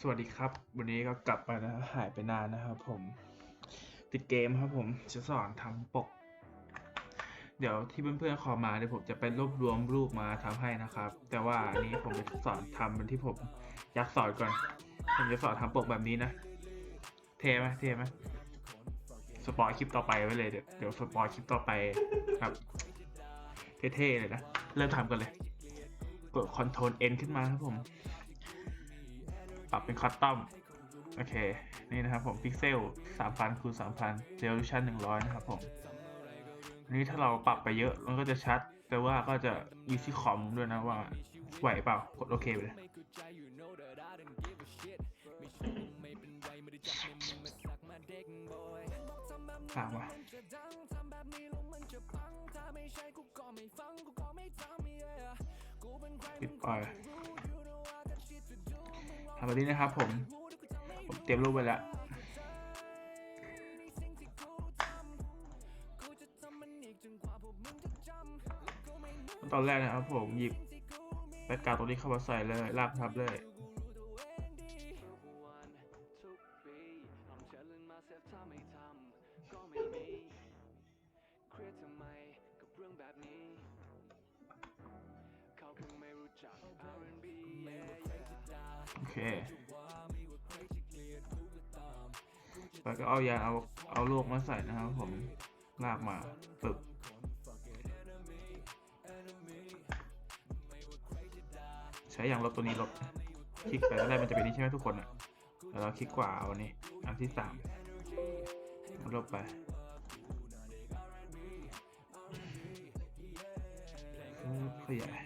สวัสดีครับ วันนี้ก็กลับมานะหายไปนานนะครับผม ติดเกมครับผมจะสอนทำปก เดี๋ยวที่เพื่อนๆขอมาเดี๋ยวผมจะไปรวบรวมรูปมาทำให้นะครับ แต่ว่าอันนี้ผมจะสอนทำเป็นที่ผมอยากสอนก่อน ผมจะสอนทำปกแบบนี้นะ เทไหมเทไหมสปอยคลิปต่อไปไว้เลยเดี๋ยวเดี๋ยวสปอยคลิปต่อไปครับเท่ๆเลยนะ เริ่มทำกันเลย กด Ctrl N ขึ้นมาครับผม ปรับเป็นคัสตอมโอเค นี่นะครับผมพิกเซล3,000คูณ3,000 resolution 100 นะครับผมนนี้ถ้าเราปรับไปเยอะมันก็จะชัด แต่ว่าก็จะอยู่ที่คอมด้วยนะว่าไหวเปล่ากดโอเคไปเลยตางว่ะปิดปล่อย มาดีนะครับผม ผมเตรียมรูปไว้แล้วตอนแรกนะครับผมหยิบแบ็กกราวด์ตรงนี้เข้ามาใส่เลยลากทับเลย โอเคแล้วก็เอายาเอาเอาลูกมาใส่นะครับผมลากมาปึ๊บใช้อย่างลบตัวนี้ลบคลิกไปแล้วได้มันจะเป็นนี้ใช่ไหมทุกคนอะแล้วเราคลิกขวาวันนี้อันที่สามลบไปขยาย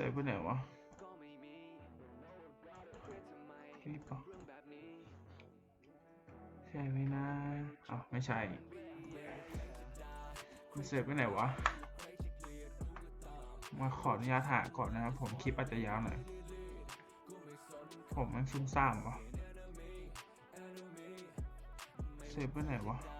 ใส่ไปไหนวะคลิปเหรอใช่ไหมนะอ้าไม่ใช่มันเสร็จไปไหนวะ มาขออนุญาตหาก่อนนะครับ ผมคลิปอาจจะยาวหน่อย ผมมันซุ่มซ่ามวะเซฟไปไหนวะ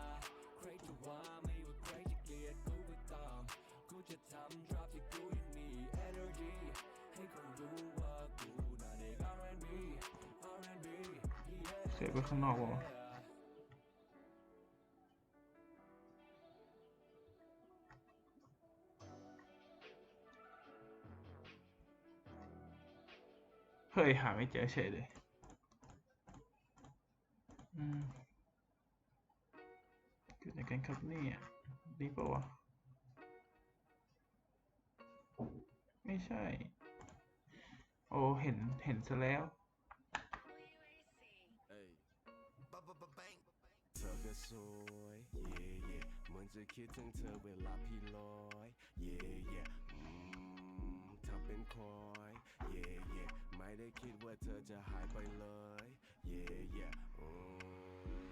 เสียไปข้างนอกวะเฮ้ยหาไม่เจอเฉยเลยอืมเกิดอะไรกันครับเนี่ยดีปะวะ ไม่ใช่ โอ้ เห็น เห็นซะแล้ว สวยเย่เย่เหมือนจะคิดถึงเธอเวลาพี่ลอยเย่เย่อืมทำเป็นคอยเย่เย่ไม่ได้คิดว่าเธอจะหายไปเลยเย่เย่อืม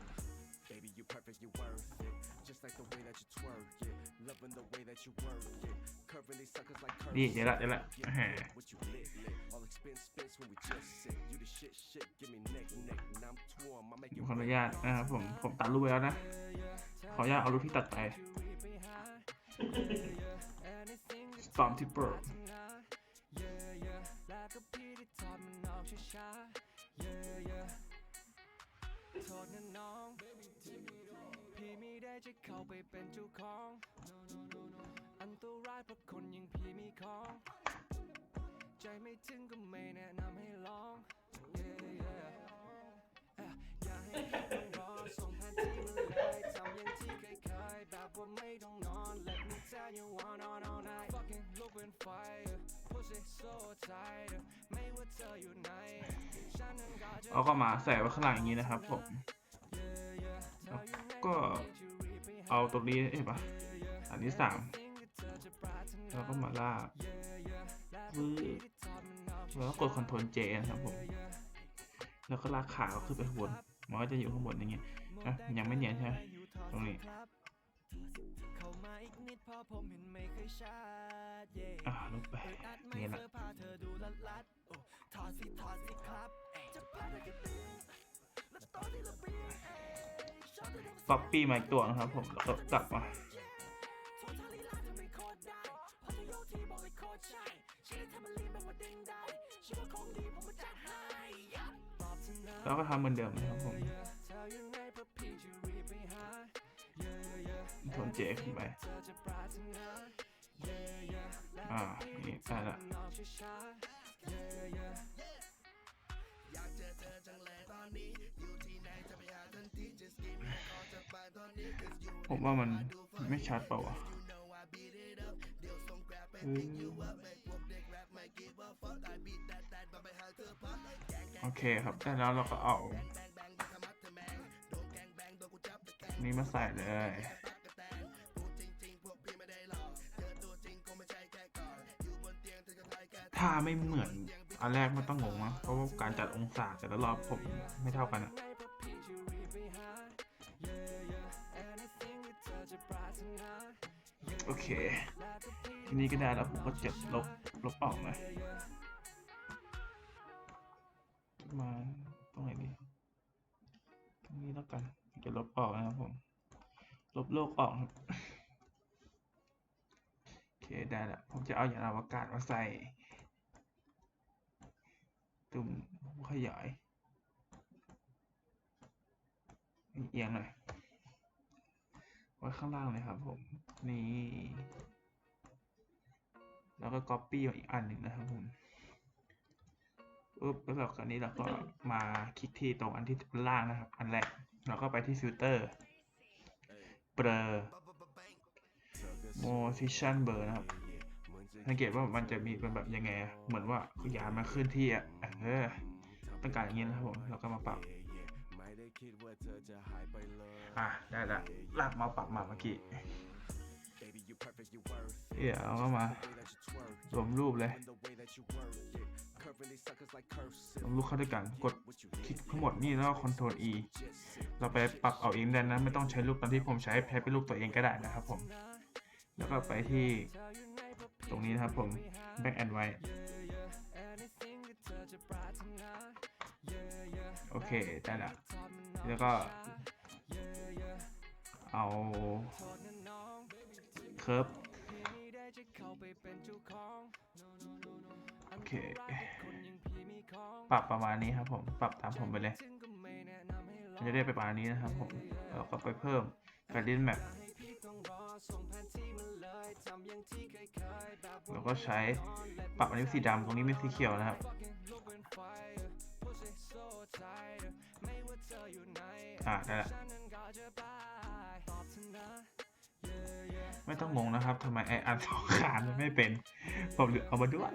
Baby you perfect you worth it just like the way that you twerk it loving the way that you work it curving these suckers like curves นี่เดี๋ยวละเดี๋ยวละ Get แหม lit, what you lit lit all expense spits when we just sit you the shit shit give me neck neck and I'm torn I make ข you ออนุญาตนะครับผมผมตัดรูปไว้แล้วนะ ขออนุญาตเอารูปที่ตัดไป Storm Tipper โทษนะน้องพี่ไม่ได้ จะเข้าไปเป็นเจ้าของ อันตรายเพราะคนอย่างพี่มีของ ใจไม่ถึงก็ไม่แนะนำให้ลอง Yeah, yeah. เอ่ออย่าให้คิดต้องรอส่งแผนที่มาเลยทำอย่างที่เคยๆแบบว่าไม่ต้องนอน Let me tell you one on all night Fucking look in fire Pussy so tight ไม่ว่าเธออยู่ไหนฉันนั้นก็จะ เอาก็มาใส่ไว้ข้างหลังอย่างนี้นะครับผมกก็ เอาตรงนี้เห็นปะอันที่สามแล้วก็มาลากวืบแล้วก็กด Ctrl J นะครับผม แล้วก็ลากขาขึ้นไปข้างบน มันก็จะอยู่ข้างบนอย่างเงี้ยนะยังไม่เนียนใช่ไหมตรงนี้เข้ามาอีกนิดพอผมเห็นไม่เคยชัดเย่อ่าลงไป นี่แหละ ชอบเธอเดินป๊อปปี้มาอีกตัวนะครับผมแล้วก็กลับมาแล้วก็ทำเหมือนเดิมนะครับผมเธออยู่ไหนเพราะพี่จะรีบไปหาทนเจขึ้นไปเธอจะปรารถนาอ่า นี่ได้ละนอกช้าๆ ผมว่ามันไม่ชัดเปล่าวะโอเคครับแต่แล้วเราก็เอา นี่มาใส่เลยถ้าไม่เหมือนอันแรกไม่ต้องงงนะเพราะการจัดองศาแต่ละรอบผมไม่เท่ากันอะ โอเค ทีนี้ก็ได้แล้วผมก็เจ็บลบลบออกหน่อยมาตรงไหนดีตรงนี้แล้วกันจะลบออกนะครับผม ลบโลกออกครับโอเคได้แล้วผมจะเอาอย่างอวกาศมาใส่ ตุ่มขยายเอียงหน่อยไว้ข้างล่างเลยครับผม นี่ แล้วก็ copy อีกอันหนึ่งนะครับผมปุ๊บแล้วคราวนี้เราก็มาคลิกที่ตรงอันที่ล่างนะครับ อันแรกแล้วก็ไปที่ฟิลเตอร์เบลอ motion blur นะครับสังเกตว่ามันจะมีเป็นแบบยังไง เหมือนว่ายานมาขึ้นที่อะเออต้องการอย่างนี้นะครับผมแล้วก็มาปรับอะได้ละลากมาปรับมาเมื่อกี้ เดี๋ยวเอามารวมรูปเลยรวมรูปเข้าด้วยกัน กดคลิกทั้งหมดนี่แล้วก็ Ctrl E เราไปปรับเอาเองได้นะไม่ต้องใช้รูปตามที่ผมใช้ใช้เป็นรูปตัวเองก็ได้นะครับผม แล้วก็ไปที่ตรงนี้นะครับผม back and white โอเค ได้ละ แล้วก็เอา คิร์ฟโอเค ปรับประมาณนี้ครับผมปรับตามผมไปเลยมันจะได้ไปประมาณนี้นะครับผมแล้วก็ไปเพิ่ม gradient map แล้วก็ใช้ปรับอันนี้สีดำตรงนี้เป็นสีเขียวนะครับอ่าได้ละ ไม่ต้องงงนะครับทำไมไออันสองขานมันไม่เป็นผมลืมเอามาด้วย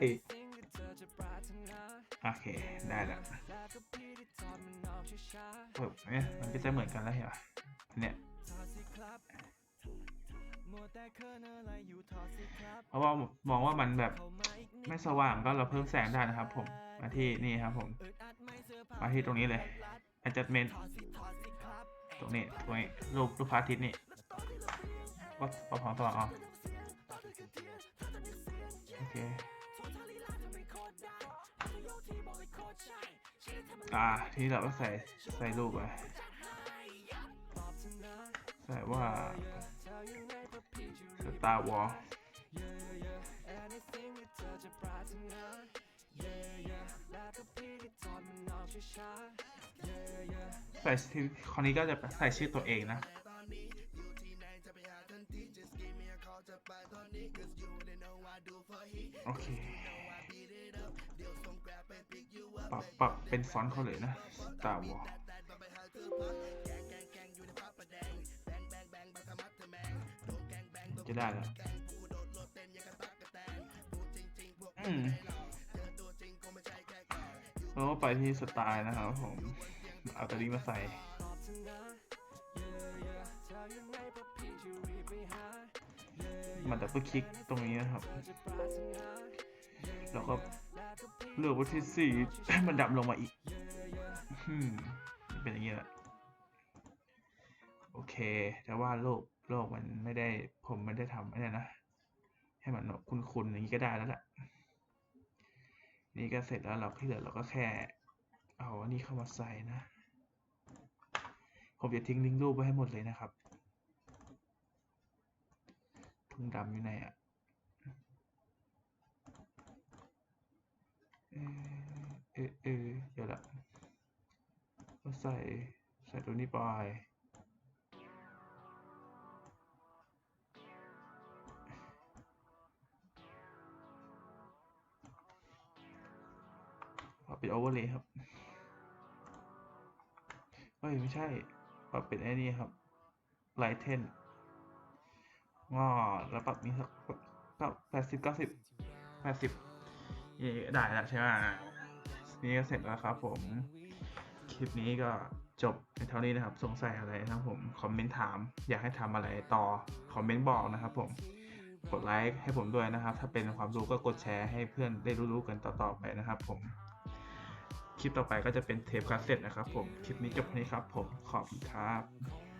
โอเค ได้ละปึ๊บเนี่ยมันก็จะเหมือนกันแล้วเห็นปะเนี่ยเพราะว่ามองว่ามันแบบไม่สว่างก็เราเพิ่มแสงได้นะครับ ผมมาที่นี่ครับผม มาที่ตรงนี้เลย adjustment ตรงนี้ตรงนี้รูปรูปพระอาทิตย์นี่ ก็ปรับความสว่างออกโอเคอ่าทีนี้เราก็ใส่ใส่รูปไปใส่ว่า Star Wars ใส่ชื่อคราวนี้ก็จะใส่ชื่อตัวเองนะ เค ปรับปรับเป็นฟอนต์เขาเลยนะ Star Wars จะได้แล้วอืมแล้วก็ไปที่สไตล์นะครับผม เอาตัวนี้มาใส่มาดับเบิลคลิกตรงนี้นะครับ แล้วก็เลือกวัตที่สี่มันดับลงมาอีกเป็นอย่างนี้แหละโอเค แต่ว่าโลกโลกมันไม่ได้ผมไม่ได้ทำอะไรนะ ให้มันคุ้นๆอย่างนี้ก็ได้แล้วแหละนี่ก็เสร็จแล้วเราที่เหลือเราก็แค่ เอาอันนี้เข้ามาใส่นะ ผมจะทิ้งลิงก์รูปไว้ให้หมดเลยนะครับถุงดำอยู่ไหนอะ เออเออเออเดี๋ยวละก็ใส่ใส่ตัวนี้ไปปรับเป็นโอเวอร์เลยครับ เฮ้ย ไม่ใช่ปรับเป็นไอ้นี่ครับไลท์เทนงอแล้วปรับนี้สักก็แปดสิบเก้าสิบแปดสิบ ได้แล้วใช่ไหมนี่ก็เสร็จแล้วครับผม คลิปนี้ก็จบในเท่านี้นะครับ สงสัยอะไรนะครับผม คอมเมนต์ถาม อยากให้ทำอะไรต่อ คอมเมนต์บอกนะครับผม กดไลค์ให้ผมด้วยนะครับ ถ้าเป็นความรู้ก็กดแชร์ให้เพื่อนได้รู้ๆกันต่อๆไปนะครับผม คลิปต่อไปก็จะเป็นเทปคาสเซ็ตนะครับผม คลิปนี้จบนี้ครับผม ขอบคุณครับ